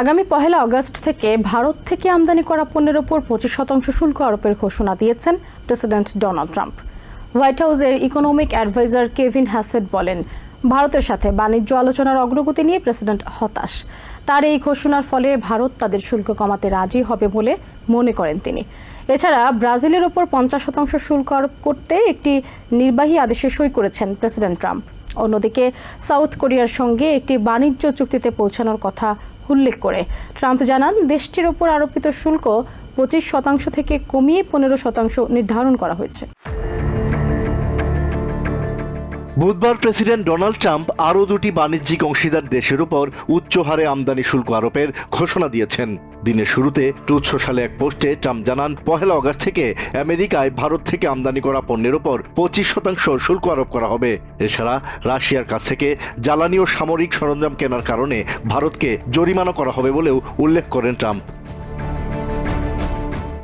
আগামী পহেলা আগস্ট থেকে ভারত থেকে আমদানি করা পণ্যের ওপর পঁচিশ শতাংশ শুল্ক আরোপের ঘোষণা দিয়েছেন প্রেসিডেন্ট ডোনাল্ড ট্রাম্প। হোয়াইট হাউসের ইকোনমিক অ্যাডভাইজার কেভিন হ্যাসেট বলেন, ভারতের সাথে বাণিজ্য আলোচনার অগ্রগতি নিয়ে প্রেসিডেন্ট হতাশ। তার এই ঘোষণার ফলে ভারত তাদের শুল্ক কমাতে রাজি হবে বলে মনে করেন তিনি। এছাড়া ব্রাজিলের ওপর পঞ্চাশ শতাংশ শুল্ক আরোপ করতে একটি নির্বাহী আদেশে সই করেছেন প্রেসিডেন্ট ট্রাম্প। অন্যদিকে সাউথ কোরিয়ার সঙ্গে একটি বাণিজ্য চুক্তিতে পৌঁছানোর কথা উল্লেখ করে। ট্রাম্প জানান, দেশটির ওপর আরোপিত শুল্ক পঁচিশ শতাংশ থেকে কমিয়ে পনেরো শতাংশ নির্ধারণ করা হয়েছে। বুধবার প্রেসিডেন্ট ডোনাল্ড ট্রাম্প আরও দুটি বাণিজ্যিক অংশীদার দেশের উপর উচ্চ হারে আমদানি শুল্ক আরোপের ঘোষণা দিয়েছেন। দিনের শুরুতে ট্রুথ সালে এক পোস্টে ট্রাম্প জানান, পহেলা অগস্ট থেকে আমেরিকায় ভারত থেকে আমদানি করা পণ্যের ওপর পঁচিশ শতাংশ শুল্ক আরোপ করা হবে। এছাড়া রাশিয়ার কাছ থেকে জ্বালানি ও সামরিক সরঞ্জাম কেনার কারণে ভারতকে জরিমানা করা হবে বলেও উল্লেখ করেন ট্রাম্প।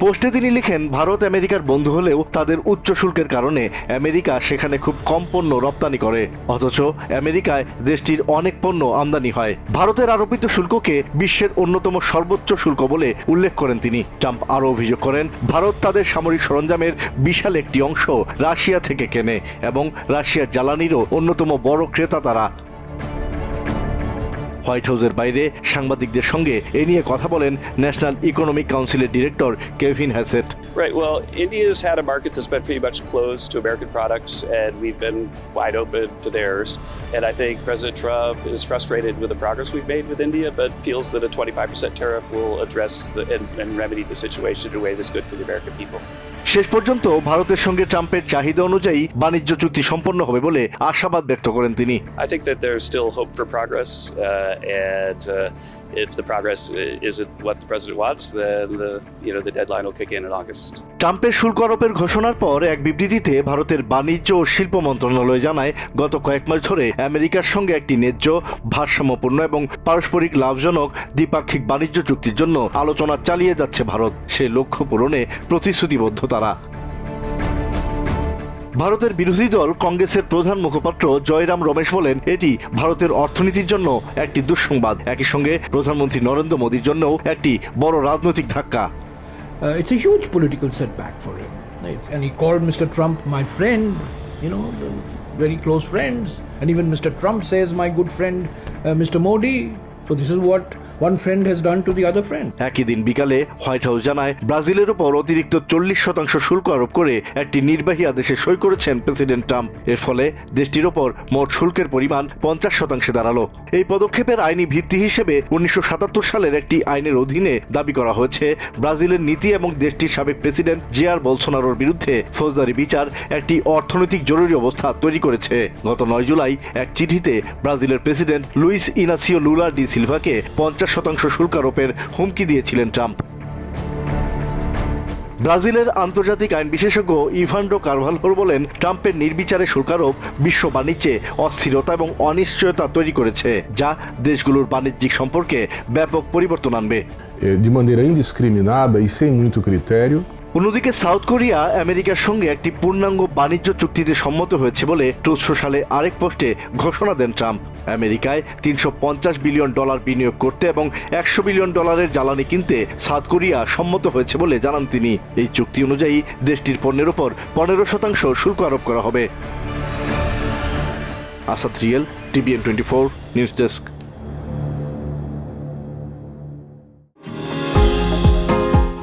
পোস্টে তিনি লিখেন, ভারত আমেরিকার বন্ধু হলেও তাদের উচ্চ শুল্কের কারণে আমেরিকা সেখানে খুব কম পণ্য রপ্তানি করে। অথচ আমেরিকায় দেশটির অনেক পণ্য আমদানি হয়। ভারতের আরোপিত শুল্ককে বিশ্বের অন্যতম সর্বোচ্চ শুল্ক বলে উল্লেখ করেন তিনি। ট্রাম্প আরও অভিযোগ করেন, ভারত তাদের সামরিক সরঞ্জামের বিশাল একটি অংশ রাশিয়া থেকে কেনে এবং রাশিয়ার জ্বালানিরও অন্যতম বড় ক্রেতা তারা। হোয়াইট হাউসের বাইরে সাংবাদিকদের সঙ্গে এ নিয়ে কথা বলেন ন্যাশনাল ইকোনমিক কাউন্সিলের director Kevin Hassett Right. Well, India's had a market that's been pretty much closed to American products, and we've been wide open to theirs. And I think President Trump is frustrated with the progress we've made with India, but feels that a 25% tariff will address the, and, and remedy the situation in a way that's good for the American people. শেষ পর্যন্ত ভারতের সঙ্গে ট্রাম্পের চাহিদা অনুযায়ী বাণিজ্য চুক্তি সম্পন্ন হবে বলে আশাবাদ ব্যক্ত করেন তিনি I think that there's still hope for progress, uh, and uh, if the progress isn't what the president wants, then the you know the deadline will kick in in August. ট্রাম্পের শুল্ক আরোপের ঘোষণার পর এক বিবৃতিতে ভারতের বাণিজ্য ও শিল্প মন্ত্রণালয় জানায় গত কয়েক মাস ধরে আমেরিকার সঙ্গে একটি ন্যায্য ভারসাম্যপূর্ণ এবং পারস্পরিক লাভজনক দ্বিপাক্ষিক বাণিজ্য চুক্তির জন্য আলোচনা চালিয়ে যাচ্ছে ভারত সে লক্ষ্য পূরণে প্রতিশ্রুতিবদ্ধ তারা। ভারতের বিরোধী দল কংগ্রেসের প্রধান মুখপাত্র জয়রাম রমেশ বলেন, এটি ভারতের অর্থনীতির জন্য একটি দুঃসংবাদ। একই সঙ্গে প্রধানমন্ত্রী নরেন্দ্র মোদীর জন্য একটি বড় রাজনৈতিক ধাক্কা। It's a huge political setback for him and mister Trump my friend you close friends and even mister Trump says my good friend mister Modi so this is what একই দিন বিকালে হোয়াইট হাউস জানায়, ব্রাজিলের উপর অতিরিক্ত চল্লিশ শতাংশ শুল্ক আরোপ করে একটি নির্বাহী আদেশে সই করেছেন প্রেসিডেন্ট ট্রাম্প। এর ফলে দেশটির ওপর মোট শুল্কের পরিমাণ পঞ্চাশ শতাংশে দাঁড়াল। এই পদক্ষেপের আইনি ভিত্তি হিসেবে উনিশশো সাতাত্তর সালের একটি আইনের অধীনে দাবি করা হয়েছে, ব্রাজিলের নীতি এবং দেশটির সাবেক প্রেসিডেন্ট জিয়ার বলসোনারোর বিরুদ্ধে ফৌজদারি বিচার একটি অর্থনৈতিক জরুরি অবস্থা তৈরি করেছে। গত নয় জুলাই এক চিঠিতে ব্রাজিলের president Luiz Inacio Lula da সিলভাকে পঞ্চাশ শতাংশ শুল্ক আরোপের হুমকি দিয়েছিলেন ট্রাম্প। ব্রাজিলের আন্তর্জাতিক আইন বিশেষজ্ঞ ইভান্ডো কারভালহোর বলেন ট্রাম্পের নির্বিচারে শুল্কারোপ বিশ্ব বাণিজ্যে অস্থিরতা এবং অনিশ্চয়তা তৈরি করেছে যা দেশগুলোর বাণিজ্যিক সম্পর্কে ব্যাপক পরিবর্তন আনবে। Eh, de maneira indiscriminada e sem muito critério, অন্যদিকে সাউথ কোরিয়া আমেরিকার সঙ্গে একটি পূর্ণাঙ্গ বাণিজ্য চুক্তিতে সম্মত হয়েছে বলে ট্রুথ সালে আরেক পোস্টে ঘোষণা দেন ট্রাম্প। আমেরিকায় তিনশো পঞ্চাশ বিলিয়ন ডলার বিনিয়োগ করতে এবং একশো বিলিয়ন ডলারের জ্বালানি কিনতে সাউথ কোরিয়া সম্মত হয়েছে বলে জানান তিনি। এই চুক্তি অনুযায়ী দেশটির পণ্যের ওপর পনেরো শতাংশ শুল্ক আরোপ করা হবে। Asad real, TVN twenty four, news desk.